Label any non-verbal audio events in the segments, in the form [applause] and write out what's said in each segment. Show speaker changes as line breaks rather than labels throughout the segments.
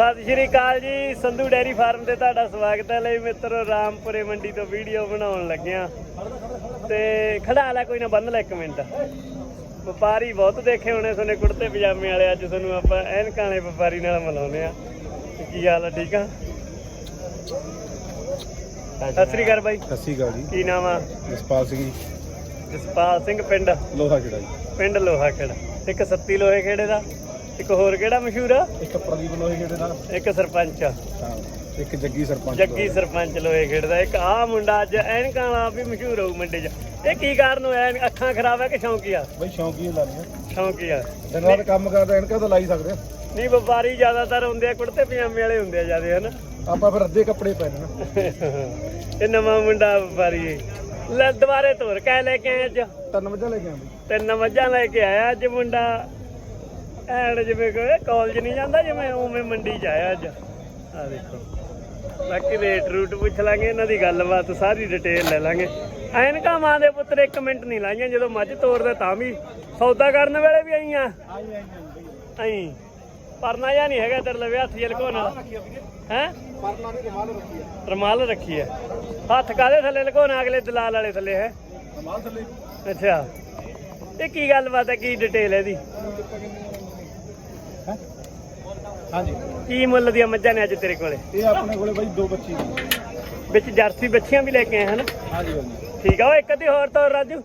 ਸਤਿ ਸ਼੍ਰੀ ਅਕਾਲ ਜੀ Sandhu dairy farm ਤੇ ਤੁਹਾਡਾ ਸਵਾਗਤ ਹੈ ਲਈ ਮਿੱਤਰੋ ਰਾਮਪੁਰੇ ਮੰਡੀ ਤੋਂ ਵੀਡੀਓ ਬਣਾਉਣ ਲੱਗਿਆ ਤੇ ਖੜਾ ਲੈ ਕੋਈ ਨਾ ਬੰਨ ਲੈ ਇੱਕ ਮਿੰਟ। ਵਪਾਰੀ ਬਹੁਤ ਦੇਖੇ ਹੋਣੇ ਸੋਨੇ ਕੁੜਤੇ ਪਜਾਮੇ ਵਾਲੇ ਅੱਜ ਤੁਹਾਨੂੰ ਆਪਾਂ ਐਨਕਾਂ ਵਾਲੇ ਵਪਾਰੀ ਨਾਲ ਮਿਲਾਉਂਦੇ ਆ ਕੀ ਹਾਲ ਆ ਠੀਕ ਆ? ਸਤਿ ਸ਼੍ਰੀ ਅਕਾਲ ਬਾਈ।
ਸਤਿ ਸ਼੍ਰੀ ਅਕਾਲ ਜੀ।
ਕੀ ਨਾਮ ਆ?
ਜਸਪਾਲ ਸਿੰਘ ਜੀ।
ਜਸਪਾਲ ਸਿੰਘ ਪਿੰਡ?
ਲੋਹਾ ਕਿਹੜਾ ਜੀ।
ਪਿੰਡ ਲੋਹਾ ਖੇੜਾ। ਇੱਕ ਸੱਤੀ ਲੋਹੇ ਖੇੜੇ ਦਾ। ਇੱਕ ਹੋਰ ਕਿਹੜਾ ਮਸ਼ਹੂਰ ਆ?
ਇੱਕ ਪ੍ਰਦੀਪ ਲੋਹੇ ਦਾ।
ਇੱਕ ਸਰਪੰਚ ਆ।
ਹਾਂ ਇੱਕ ਜੱਗੀ ਸਰਪੰਚ
ਜੱਗੀ ਸਰਪੰਚ ਲੋਏ ਖੇਡਦਾ ਇੱਕ ਆਹ ਮੁੰਡਾ ਅੱਜ ਐਨਕਾਂ ਵਾਲਾ ਵੀ ਮਸ਼ਹੂਰ ਹੋਊ ਮੰਡੇ 'ਚ। ਇਹ ਕੀ ਕਾਰਨ ਹੋਇਆ? ਐਨ- ਅੱਖਾਂ ਖਰਾਬ ਹੈ ਕਿ ਸ਼ੌਂਕੀਆ
ਬਈ ਸ਼ੌਂਕੀ ਲਾ ਲਿਆ
ਸ਼ੌਂਕੀਆ
ਦਿਨ ਰਾਤ ਕੰਮ ਕਰਦਾ ਇਹਨਾਂ ਤਾਂ ਲਾਈ ਸਕਦੇ ਆ।
ਨਹੀਂ ਵਪਾਰੀ ਜ਼ਿਆਦਾਤਰ ਹੁੰਦੇ ਆ ਕੁੜਤੇ ਪਜਾਮੇ ਵਾਲੇ ਹੁੰਦੇ ਆ ਜਿਆਦੇ ਹਨਾ?
ਆਪਾਂ ਫਿਰ ਅੱਧੇ ਕੱਪੜੇ ਪੈ
ਇਹ ਨਵਾਂ ਮੁੰਡਾ ਵਪਾਰੀ ਹੈ। ਲੈ ਦੁਬਾਰੇ ਤੋਰ ਕਹਿ ਲੈ ਕੇ ਆਏ ਅੱਜ?
ਤਿੰਨ ਵਜੇ ਲੈ ਕੇ ਆਂਦੇ
ਤਿੰਨ ਮੱਝਾਂ ਲੈ ਕੇ ਆਇਆ ਅੱਜ ਮੁੰਡਾ? ਐਨ ਜਿਵੇਂ ਕੋਈ ਕਾਲਜ ਨਹੀਂ ਜਾਂਦਾ ਜਿਵੇਂ ਉਵੇਂ ਮੰਡੀ 'ਚ ਆਇਆ ਅੱਜ। ਆ ਦੇਖੋ। ਬਾਕੀ ਰੇਟ ਰੂਟ ਪੁੱਛ ਲਾਂਗੇ ਇਹਨਾਂ ਦੀ ਗੱਲਬਾਤ ਸਾਰੀ ਡਿਟੇਲ ਲੈ ਲਾਂਗੇ। ਐਨਕਾਂ ਮਾਂ ਦੇ ਪੁੱਤਰ ਇੱਕ ਮਿੰਟ ਨਹੀਂ ਲਾਈਆਂ ਜਦੋਂ ਮੱਝ ਤੋਰਦੇ ਤਾਂ ਵੀ। ਸੌਦਾ ਕਰਨ ਵੇਲੇ ਵੀ ਆਈਆਂ। ਆਈ। ਪਰਨਾ ਜਾਂ ਨਹੀਂ ਹੈਗਾ ਤੇਰੇ ਲਵੇ ਹੱਥ ਜਲ ਕੋਨ ਹੈ?
ਪਰਨਾ ਨਹੀਂ ਕਮਾਲ ਰੱਖੀ ਆ
ਰਮਾਲ ਰੱਖੀ ਹੈ। ਹੱਥ ਕਾਦੇ ਥੱਲੇ ਲਕੋਣਾ ਅਗਲੇ ਦਲਾਲ ਵਾਲੇ ਥੱਲੇ ਹੈ?
ਕਮਾਲ ਥੱਲੇ।
ਅੱਛਾ। ਇਹ ਕੀ ਗੱਲਬਾਤ ਹੈ ਕੀ ਡਿਟੇਲ ਹੈ ਇਹਦੀ?
ਹੈ ਹਾਂਜੀ।
ਕੀ ਮੁੱਲ ਦੀਆਂ ਮੱਝਾਂ ਨੇ ਅੱਜ ਤੇਰੇ ਕੋਲੇ?
ਇਹ ਆਪਣੇ ਕੋਲੇ ਬਾਈ ਦੋ ਬੱਚੀ
ਵਿੱਚ ਜਰਸੀ ਬੱਚੀਆਂ ਵੀ ਲੈ ਕੇ ਆਏ ਹਨ?
ਹਾਂਜੀ ਹਾਂਜੀ।
ਠੀਕ ਆ ਉਹ ਇੱਕ ਅੱਧੀ ਹੋਰ ਤੋਰ ਰਾਜੂ।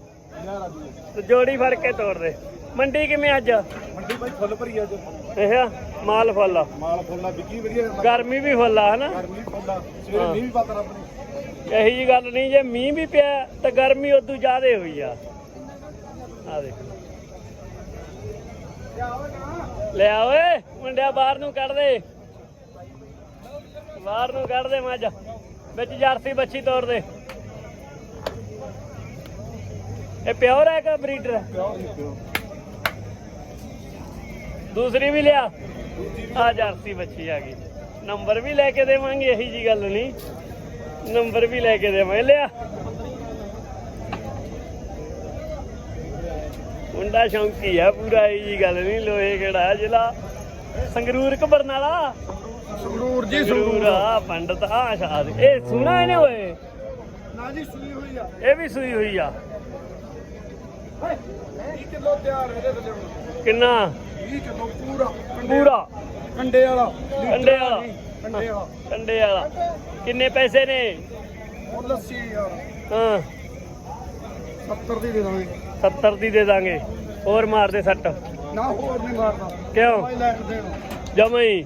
ਤੇ ਜੋੜੀ ਫੜ ਕੇ ਤੋੜ ਦੇ। ਮੰਡੀ ਕਿਵੇਂ ਅੱਜ?
ਮੰਡੀ ਬਾਈ ਫੁੱਲ ਭਰੀ ਅੱਜ।
ਇਹ ਆ, ਮਾਲ ਫੁੱਲ ਆ।
ਮਾਲ ਫੁੱਲਾ ਵਿਕੀ ਵਧੀਆ
ਗਰਮੀ ਵੀ ਫੁੱਲ ਆ ਹਨਾ?
ਗਰਮੀ ਫੁੱਲਾ ਸਵੇਰੇ ਨਹੀਂ ਵੀ ਪਤਾ ਰੱਬ ਨੇ।
ਇਹੀ ਜੀ ਗੱਲ ਨਹੀਂ ਜੇ ਮੀਂਹ ਵੀ ਪਿਆ ਤਾਂ ਗਰਮੀ ਉਦੋਂ ਜ਼ਿਆਦੇ ਹੋਈ ਆ। ਆ ਦੇਖ। ਲੈ ਓਏ, ਮੁੰਡਿਆ ਬਾਹਰ ਨੂੰ ਕੱਢ ਦੇ। ਬਾਹਰ ਨੂੰ ਕੱਢ ਦੇ ਮੱਝ। ਵਿੱਚ ਜਰਸੀ ਬੱਚੀ ਤੋੜ ਦੇ। ਇਹ ਪਿਓਰ ਹੈ ਕਿ ਬਰੀਡਰ ਹੈ? ਦੂਸਰੀ ਵੀ ਲਿਆ। ਆ ਜਰਸੀ ਬੱਚੀ ਆ ਗਈ। ਨੰਬਰ ਵੀ ਲੈ ਕੇ ਦੇਵਾਂਗੇ, ਇਹੀ ਜੀ ਗੱਲ ਨਹੀਂ। ਨੰਬਰ ਵੀ ਲੈ ਕੇ ਦੇਵਾਂਗੇ। ਲਿਆ। ਮੁੰਡਾ ਸ਼ੌਂਕੀ ਆ ਪੂਰਾ ਇਹੀ ਜੀ ਗੱਲ ਨਹੀਂ ਲੋਹੇ ਕਿਹੜਾ ਜ਼ਿਲ੍ਹਾ? ਸੰਗਰੂਰ ਕਿ ਬਰਨਾਲਾ
ਸੰਗਰੂਰ।
ਸੰਗਰੂਰ ਆ ਪੰਡਤ ਆ ਸ਼ਾਦ। ਇਹ ਸੁਣਾ ਇਹਨੇ ਓਏ?
ਨਾ ਜੀ ਸੂਈ ਹੋਈ ਆ।
ਇਹ ਵੀ ਸੂਈ ਹੋਈ ਆ।
20 ਕਿਲੋ ਤਿਆਰ ਇਹਦੇ ਥੱਲੇ ਹੁਣ।
ਕਿੰਨਾ?
20 ਕਿਲੋ ਪੂਰਾ।
ਪੂਰਾ।
ਕੰਡੇ ਵਾਲਾ।
ਕੰਡੇ ਵਾਲਾ।
ਕੰਡੇ ਵਾਲਾ।
ਕੰਡੇ ਵਾਲਾ। ਕਿੰਨੇ ਪੈਸੇ ਨੇ?
ਉਹ ਲੱਸੀ ਯਾਰ।
ਹਾਂ।
70 ਦੀ ਦੇ ਦਾਂਗੇ।
70 ਦੀ ਦੇ ਦਾਂਗੇ। ਹੋਰ ਮਾਰ ਦੇ ਸੱਟ।
ਨਾ ਹੋਰ ਨਹੀਂ ਮਾਰਦਾ।
ਕਿਉਂ?
ਭਾਈ
ਜਮਾ ਹੀ।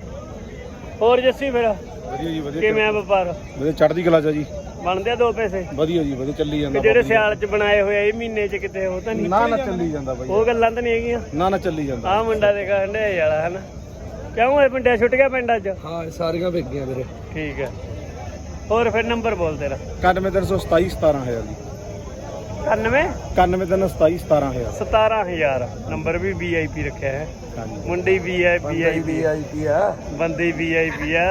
ਹੋਰ ਜੱਸੀ ਫਿਰ?
ਵਧੀਆ ਜੀ ਵਧੀਆ
ਕਿਵੇਂ ਆ ਵਪਾਰ?
ਵਧੀਆ ਚੜ੍ਹਦੀ ਕਲਾ ਚ ਜੀ।
ਬਣਦੇ ਆ ਦੋ ਪੈਸੇ?
ਵਧੀਆ ਜੀ ਵਧੀਆ ਚੱਲੀ
ਕਿ
ਜਾਂਦਾ
ਜਿਹੜੇ ਸਿਆਲ ਚ ਬਣਾਏ ਹੋਏ ਆ ਇਹ ਮਹੀਨੇ ਚ ਕਿਤੇ ਉਹ ਤਾਂ ਨਹੀਂ
ਨਾ ਨਾ ਚੱਲੀ ਜਾਂਦਾ। ਬਾਈ।
ਉਹ ਗੱਲਾਂ ਤਾਂ ਨਹੀਂ ਹੈਗੀਆਂ।
ਨਾ ਨਾ ਚੱਲੀ ਜਾਂਦਾ।
ਆਹ ਮੁੰਡਾ ਦੇ ਹੰਡੇ ਵਾਲਾ ਹਨਾ? ਕਿਉਂ ਇਹ ਪਿੰਡਿਆ ਛੁੱਟ ਗਿਆ ਪਿੰਡਾਂ ਚ?
ਹਾਂ ਸਾਰੀਆਂ ਵਿਕ ਗਈਆਂ ਵੀਰੇ।
ਠੀਕ ਹੈ ਹੋਰ ਫਿਰ ਨੰਬਰ ਬੋਲ ਤੇਰਾ।
91327 17000 ਜੀ।
91
91327 17000
17000 ਨੰਬਰ ਵੀ ਵੀਆਈਪੀ ਰੱਖਿਆ ਹੈ। ਮੁੰਡੇ ਵੀਆਈਪੀ ਆਈਪੀ
ਆਈਪੀ ਆ।
ਬੰਦੇ ਵੀਆਈਪੀ ਆ।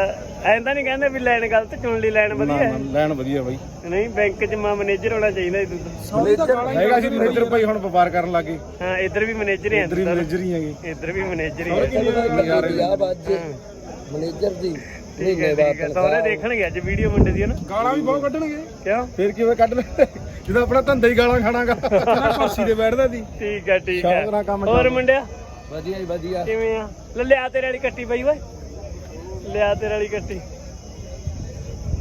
ਐਂ ਤਾਂ ਨਹੀਂ ਕਹਿੰਦੇ ਵੀ ਲਾਈਨ ਗਲਤ ਚੁਣ ਲਈ ਲਾਈਨ ਵਧੀਆ ਹੈ।
ਲੈਣ ਵਧੀਆ ਬਾਈ।
ਨਹੀਂ ਬੈਂਕ 'ਚ ਮਾ ਮੈਨੇਜਰ ਹੋਣਾ ਚਾਹੀਦਾ ਇਹ ਤਾਂ।
ਹੈਗਾ ਸੀ ਮੈਨੇਜਰ ਭਾਈ ਹੁਣ ਵਪਾਰ ਕਰਨ ਲੱਗੇ
ਹਾਂ ਇੱਧਰ ਵੀ ਮੈਨੇਜਰ ਹੀ
ਇਧਰ ਹੀ
ਆ
ਮੈਨੇਜਰ ਹੀ ਹੈਗੇ।
ਇੱਧਰ ਵੀ ਮੈਨੇਜਰ ਹੀ ਆ।
ਮੈਨੇਜਰ ਦੀ।
ਠੀਕ ਹੈ ਠੀਕ ਹੈ ਸਹੁਰੇ ਦੇਖਣਗੇ ਅੱਜ ਵੀਡੀਓ ਮੁੰਡੇ ਦੀ ਹਨਾ
ਗਾਲਾਂ ਵੀ ਬਹੁਤ ਕੱਢਣਗੇ।
ਕਿਉਂ?
ਫਿਰ ਕਿਵੇਂ ਕੱਢ ਲੈ? ਜਦੋਂ ਆਪਣਾ ਧੰਦਾ ਹੀ ਗਾਲਾਂ ਖਾਣਾਗਾ। ਕੁਰਸੀ ਤੇ ਬੈਠਦਾ ਸੀ।
ਠੀਕ ਹੈ ਠੀਕ
ਸ਼ੌਕ ਨਾਲ
ਹੈ
ਕੰਮ
ਹੋਰ ਮੁੰਡਿਆ?
ਵਧੀਆ ਜੀ ਵਧੀਆ।
ਕਿਵੇਂ ਆ? ਲੈ ਲਿਆ ਤੇਰੇ ਵਾਲੀ ਕੱਟੀ ਬਾਈ ਓਏ। ਲਿਆ ਤੇਰੇ ਵਾਲੀ ਕੱਟੀ।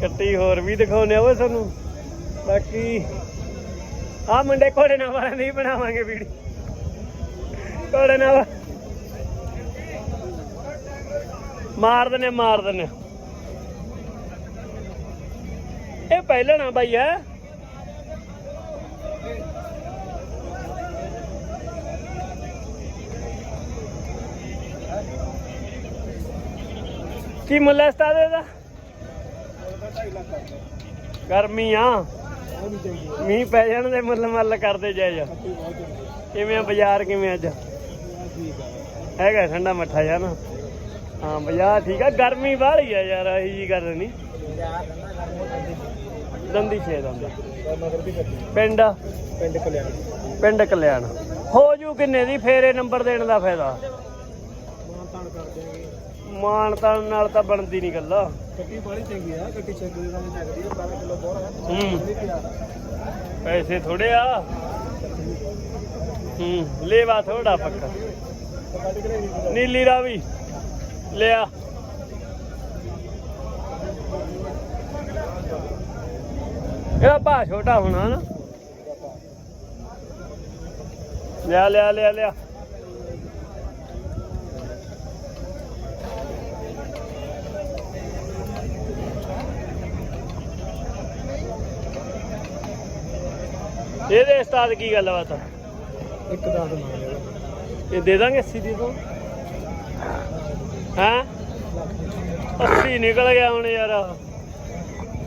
ਕੱਟੀ ਹੋਰ ਵੀ ਦਿਖਾਉਨੇ ਆ ਓਏ ਤੁਹਾਨੂੰ। ਬਾਕੀ ਆ ਮੁੰਡੇ ਘੋੜੇ ਨਾਲ ਵਾਲਾ ਨਹੀਂ ਬਣਾਵਾਂਗੇ ਵੀਡੀਓ ਘੋੜੇ ਨਾਲ ਮਾਰ ਦਨੇ ਮਾਰ ਦਨੇ ਇਹ ਪਹਿਲਾਂ ਨਾ ਬਾਈ ਹੈ ਕੀ ਮੁੱਲ ਹੈ ਉਸਤਾਦ ਇਹਦਾ? ਗਰਮੀ ਆ। ਮੀਂਹ ਪੈ ਜਾਣ ਦੇ ਮੁੱਲ ਮੱਲ ਕਰਦੇ ਜਾਇ ਕਿਵੇਂ ਆ ਬਾਜ਼ਾਰ, ਕਿਵੇਂ ਅੱਜ? ਹੈਗਾ ਠੰਡਾ ਮੱਠਾ ਜਾ ਨਾ। ਹਾਂ, ਬਾਜ਼ਾਰ ਠੀਕ ਆ। ਗਰਮੀ ਬਾਹਲੀ ਆ ਯਾਰ, ਇਹੀ ਜੀ ਗੱਲ ਨਹੀਂ। ਦੰਦੀ ਛੇ ਦੰਦਾ। ਪਿੰਡ?
ਪਿੰਡ ਕਲਿਆਣ।
ਪਿੰਡ ਕਲਿਆਣ। ਹੋ ਜੂ ਕਿੰਨੇ ਦੀ? ਫੇਰੇ ਨੰਬਰ ਦੇਣ ਦਾ ਫਾਇਦਾ।
ਮਾਨਤਾਨ ਕਰ
ਨਾਲ ਤਾਂ ਬਣਦੀ ਨਹੀਂ ਗੱਲ।
ਕੱਟੀ ਬਾੜੀ ਚੰਗੀ ਆ ਕੱਟੀ ਚੈੱਕ ਦੇ ਨਾਲ ਚੱਕਦੀ ਆ 12 ਕਿਲੋ ਬਹੁਤ
ਹੂੰ। ਪੈਸੇ ਥੋੜੇ ਆ। ਹੂੰ ਲੇਵਾ ਥੋੜਾ ਪੱਕਾ। ਨੀਲੀ ਰਾਵੀ। ਲਿਆ। ਇਹਦਾ ਭਾ ਛੋਟਾ ਹੋਣਾ ਨਾ। ਲਿਆ ਲਿਆ ਲਿਆ ਲਿਆ। ਇਹਦੇ ਉਸਤਾਦ ਕੀ ਗੱਲ ਬਾਤ ਆ?
ਇੱਕ ਲਿਆ
ਇਹ ਦੇ ਦਾਂਗੇ 80 ਦੀ ਤੋਂ? ਹਾਂ? 80 ਨਿਕਲ ਗਿਆ ਹੁਣ ਯਾਰ।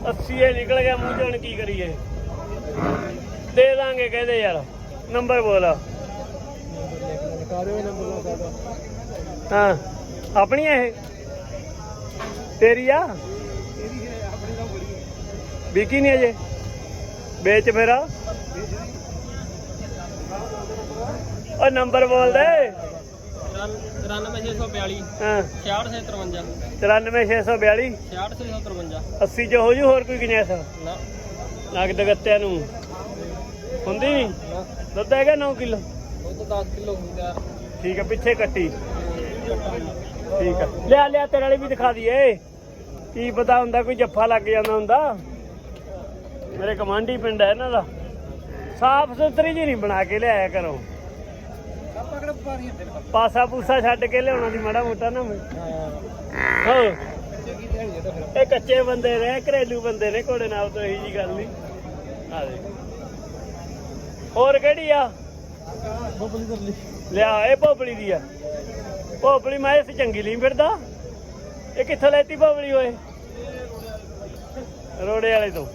80 ਇਹ ਨਿਕਲ ਗਿਆ ਮੂੰਹ ਚੋਂ ਕੀ ਕਰੀਏ? ਦੇ ਦਾਂਗੇ, ਕਹਿੰਦੇ ਯਾਰ। ਨੰਬਰ ਬੋਲ। ਹਾਂ, ਆਪਣੀ ਇਹ? ਤੇਰੀ ਆ? ਵਿਕੀ ਨਹੀਂ ਅਜੇ? ਵੇਚ ਫੇਰਾ। ਉਹ ਨੰਬਰ
ਬੋਲਦਾ
ਠੀਕ ਹੈ ਪਿੱਛੇ ਕੱਟੀ। ਠੀਕ ਹੈ। ਲਿਆ ਲਿਆ ਤੇਰੇ ਵੀ ਦਿਖਾ ਦਈਏ। ਕੀ ਪਤਾ ਹੁੰਦਾ ਕੋਈ ਜੱਫਾ ਲੱਗ ਜਾਂਦਾ ਹੁੰਦਾ। ਮੇਰੇ ਕਮਾਂਡੀ ਪਿੰਡ ਹੈ ਇਹਨਾਂ ਦਾ। ਸਾਫ਼ ਸੁਥਰੀ ਜੀ ਨਹੀਂ ਬਣਾ ਕੇ ਲਿਆਇਆ ਕਰੋ।
ਹੁੰਦੇ ਨੇ
ਪਾਸਾ ਪੂਸਾ ਛੱਡ ਕੇ ਲਿਆਉਣਾ ਦੀ ਮਾੜਾ ਮੋਟਾ ਨਾ ਮੈਂ।
ਹਾਂ।
ਇਹ ਕੱਚੇ ਬੰਦੇ ਨੇ ਘਰੇਲੂ ਬੰਦੇ ਨੇ ਘੋੜੇ ਨਾਲ ਤਾਂ ਇਹੀ ਜੀ ਗੱਲ ਨਹੀਂ ਆ ਦੇ ਹੋਰ ਕਿਹੜੀ ਆ?
ਬੋਬਲੀ ਕਰ ਲਈ।
ਲਿਆ ਇਹ ਭੋਪਲੀ ਦੀ ਆ। ਭੋਪਲੀ ਮੈਂ ਇਸ ਚੰਗੀ ਲਈ ਫਿਰਦਾ। ਇਹ ਕਿੱਥੋਂ ਲੈਤੀ ਭੋਪਲੀ ਓਏ? ਰੋੜੇ ਵਾਲੇ ਤੋਂ।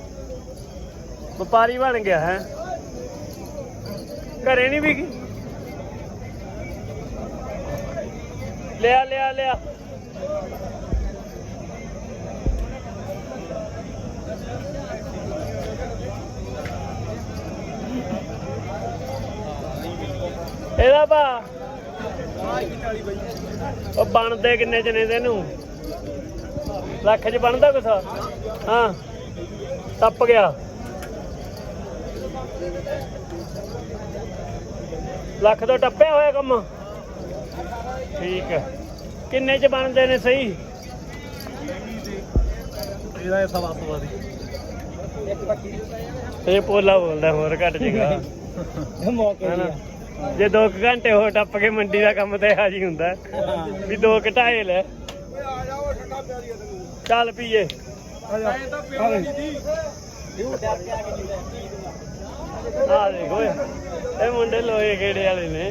ਵਪਾਰੀ ਬਣ ਗਿਆ ਹੈ। ਘਰੇ ਨਹੀਂ ਵਿਕੀ ਲਿਆ ਲਿਆ ਲਿਆ। ਇਹਦਾ ਭਾ। ਉਹ ਬਣਦੇ ਕਿੰਨੇ ਚ ਨੇ ਤੈਨੂੰ ਲੱਖ ਚ ਬਣਦਾ ਕੁਛ? ਹਾਂ। ਟੱਪ ਗਿਆ। ਲੱਖ ਤੋਂ ਟੱਪਿਆ ਹੋਇਆ ਕੰਮ? ਠੀਕ ਹੈ। ਕਿੰਨੇ ਚ ਬਣਦੇ ਨੇ ਸਹੀ?
ਇਹਦਾ ਇਹ ਸਵਾ ਸਵਾ ਦੀ
ਇਹ ਪੋਲਾ ਬੋਲਦਾ ਹੋਰ ਘੱਟ ਜੇਗਾ [laughs]
ਇਹ ਮੌਕੇ
ਹਨਾ? ਜੇ 2 ਘੰਟੇ ਹੋ ਟੱਪ ਕੇ ਮੰਡੀ ਦਾ ਕੰਮ ਤੇ ਹਾਜੀ ਹੁੰਦਾ ਵੀ ਦੋ ਘਟਾਏ ਲੈ।
ਆ ਜਾਓ ਠੰਡਾ ਪਿਆ ਦੀ ਤੈਨੂੰ
ਚੱਲ ਪੀਏ
ਆ ਜਾ ਇਹ ਤਾਂ ਪਿਆ ਦੀ
ਆ ਦੇਖ। ਇਹ ਮੁੰਡੇ ਲੋਹੇ ਖੇੜੇ ਵਾਲੇ ਨੇ।